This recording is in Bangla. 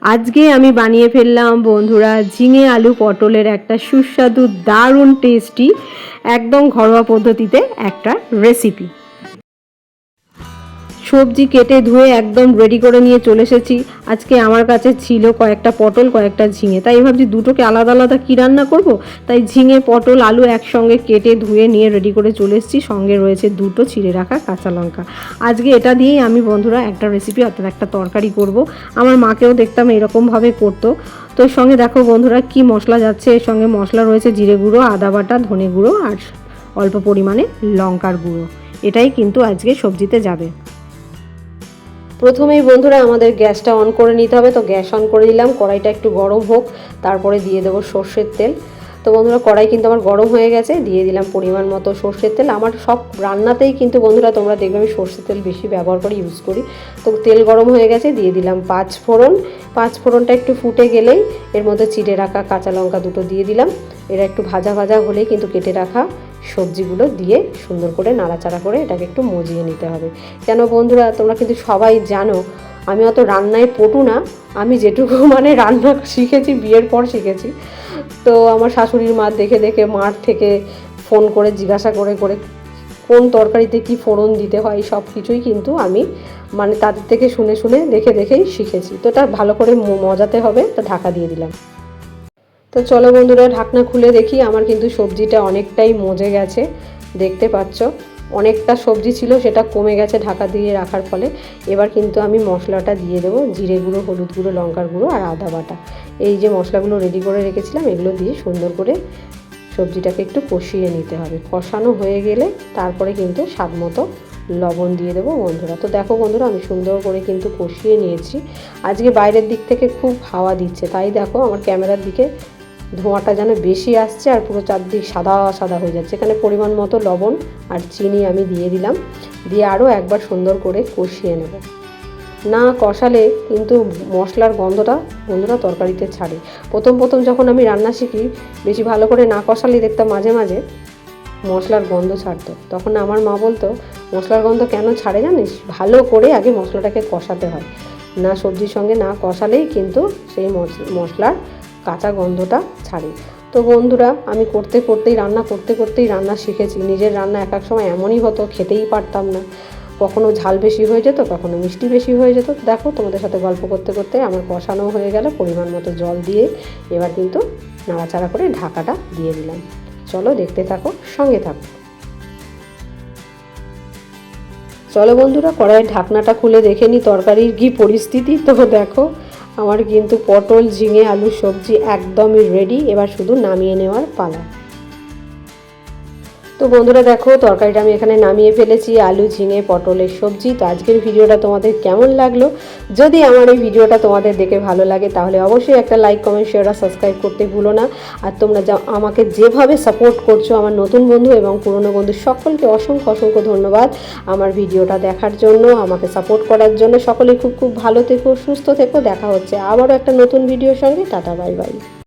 আজকে আমি বানিয়ে ফেললাম বন্ধুরা ঝিঙে আলু পটলের একটা সুস্বাদু, দারুণ টেস্টি একদম ঘরোয়া পদ্ধতিতে একটা রেসিপি সবজি কেটে ধুয়ে একদম রেডি করে নিয়ে চলে এসেছি। আজকে আমার কাছে ছিল কয়েকটা পটল, কয়েকটা ঝিঙে। তাই ভাবছি দুটোকে আলাদা আলাদা কী রান্না করব? তাই ঝিঙে, পটল, আলু একসঙ্গে কেটে ধুয়ে নিয়ে রেডি করে চলে এসেছি। সঙ্গে রয়েছে দুটো ছিঁড়ে রাখা কাঁচা লঙ্কা। আজকে এটা দিয়েই আমি বন্ধুরা একটা রেসিপি অর্থাৎ একটা তরকারি করব। আমার মাকেও দেখতাম এরকমভাবে করতো। তো সঙ্গে দেখো বন্ধুরা কি মশলা যাচ্ছে। এর সঙ্গে মশলা রয়েছে জিরে গুঁড়ো, আদা বাটা, ধনে গুঁড়ো আর অল্প পরিমাণে লঙ্কার গুঁড়ো। এটাই কিন্তু আজকে সবজিতে যাবে। প্রথমেই বন্ধুরা আমাদের গ্যাসটা অন করে নিতে হবে। তো গ্যাস অন করে দিলাম কড়াইটা একটু গরম হোক, তারপরে দিয়ে দেবো সর্ষের তেল। তো বন্ধুরা, কড়াই কিন্তু আমার গরম হয়ে গেছে, দিয়ে দিলাম পরিমাণ মতো সর্ষের তেল। আমার সব রান্নাতেই কিন্তু বন্ধুরা, তোমরা দেখবে আমি সর্ষের তেল বেশি ব্যবহার করি ইউজ করি। তো তেল গরম হয়ে গেছে, দিয়ে দিলাম পাঁচ ফোড়ন পাঁচ ফোড়নটা একটু ফুটে গেলেই এর মধ্যে চিড়ে রাখা কাঁচা লঙ্কা দুটো দিয়ে দিলাম। এরা একটু ভাজা ভাজা হলেই কিন্তু কেটে রাখা সবজিগুলো দিয়ে সুন্দর করে নাড়াচাড়া করে এটাকে একটু মজিয়ে নিতে হবে। কেন বন্ধুরা, তোমরা কিন্তু সবাই জানো, আমি অত রান্নায় পটু না, আমি যেটুকু মানে রান্না শিখেছি, বিয়ের পর শিখেছি। তো আমার শাশুড়ির মা দেখে দেখে মার থেকে ফোন করে জিজ্ঞাসা করে করে কোন তরকারিতে কি ফোড়ন দিতে হয়, সব কিছুই কিন্তু আমি মানে তাদের থেকে শুনে শুনে দেখে দেখেই শিখেছি। তো এটা ভালো করে মজাতে হবে, তো ঢাকা দিয়ে দিলাম। তো চলো বন্ধুরা, ঢাকনা খুলে দেখি, আমার কিন্তু সবজিটা অনেকটাই মজে গেছে, দেখতে পাচ্ছ। অনেকটা সবজি ছিল, সেটা কমে গেছে ঢাকা দিয়ে রাখার ফলে। এবার কিন্তু আমি মশলাটা দিয়ে দেবো, জিরে গুঁড়ো, হলুদ গুঁড়ো, লঙ্কার গুঁড়ো আর আদা বাটা। এই যে মশলাগুলো রেডি করে রেখেছিলাম, এগুলো দিয়ে সুন্দর করে সবজিটাকে একটু কষিয়ে নিতে হবে। কষানো হয়ে গেলে তারপরে কিন্তু স্বাদ মতো লবণ দিয়ে দেবো বন্ধুরা। তো দেখো বন্ধুরা, আমি সুন্দর করে কিন্তু কষিয়ে নিয়েছি। আজকে বাইরের দিক থেকে খুব হাওয়া দিচ্ছে, তাই দেখো আমার ক্যামেরার দিকে ধোঁয়াটা যেন বেশি আসছে আর পুরো চারদিক সাদা সাদা হয়ে যাচ্ছে। এখানে পরিমাণ মতো লবণ আর চিনি আমি দিয়ে দিলাম। দিয়ে আরও একবার সুন্দর করে কষিয়ে নেব। না কষালে কিন্তু মশলার গন্ধটা বন্ধুরা তরকারিতে ছাড়ে। প্রথম প্রথম যখন আমি রান্না শিখি, বেশি ভালো করে না কষালে দেখতাম মাঝে মাঝে মশলার গন্ধ ছাড়তো। তখন আমার মা বলতো, মশলার গন্ধ কেন ছাড়ে জানিস? ভালো করে আগে মশলাটাকে কষাতে হয়। না সবজির সঙ্গে না কষালেই কিন্তু সেই মশ- মশলার কাঁচা গন্ধটা ছাড়ে। তো বন্ধুরা, আমি করতে করতেই, রান্না করতে করতেই রান্না শিখেছি। নিজের রান্না এক এক সময় এমনই হতো, খেতেই পারতাম না। কখনো ঝাল বেশি হয়ে যেত, কখনো মিষ্টি বেশি হয়ে যেত। দেখো, তোমাদের সাথে গল্প করতে করতে আমার কষানো হয়ে গেল পরিমাণ মতো জল দিয়ে। এবার কিন্তু নাড়াচাড়া করে ঢাকাটা দিয়ে দিলাম। চলো দেখতে থাকো, সঙ্গে থাকো। চলো বন্ধুরা, কড়াইয়ের ঢাকনাটা খুলে দেখে নি তরকারির কি পরিস্থিতি। তো দেখো আমার কিন্তু পটল ঝিঙে আলু সবজি একদমই রেডি এবার শুধু নামিয়ে নেওয়ার পালা। তো বন্ধুরা দেখো, তরকারিটা আমি এখানে নামিয়ে ফেলেছি, আলু, ঝিঙে পটলের সবজি। তো আজকের ভিডিওটা তোমাদের কেমন লাগল? যদি আমার এই ভিডিওটা তোমাদের দেখে ভালো লাগে, তাহলে অবশ্যই একটা লাইক কমেন্ট শেয়ার আর সাবস্ক্রাইব করতে ভুলো না। আর তোমরা যা, আমাকে যেভাবে সাপোর্ট করছ আমার নতুন বন্ধু এবং পুরনো বন্ধু সকলকে অসংখ্য অসংখ্য ধন্যবাদ আমার ভিডিওটা দেখার জন্য, আমাকে সাপোর্ট করার জন্য। সকলে খুব খুব ভালো থেকো, সুস্থ থেকো। দেখা হচ্ছে আবারও একটা নতুন ভিডিওর সঙ্গে। Tata bye bye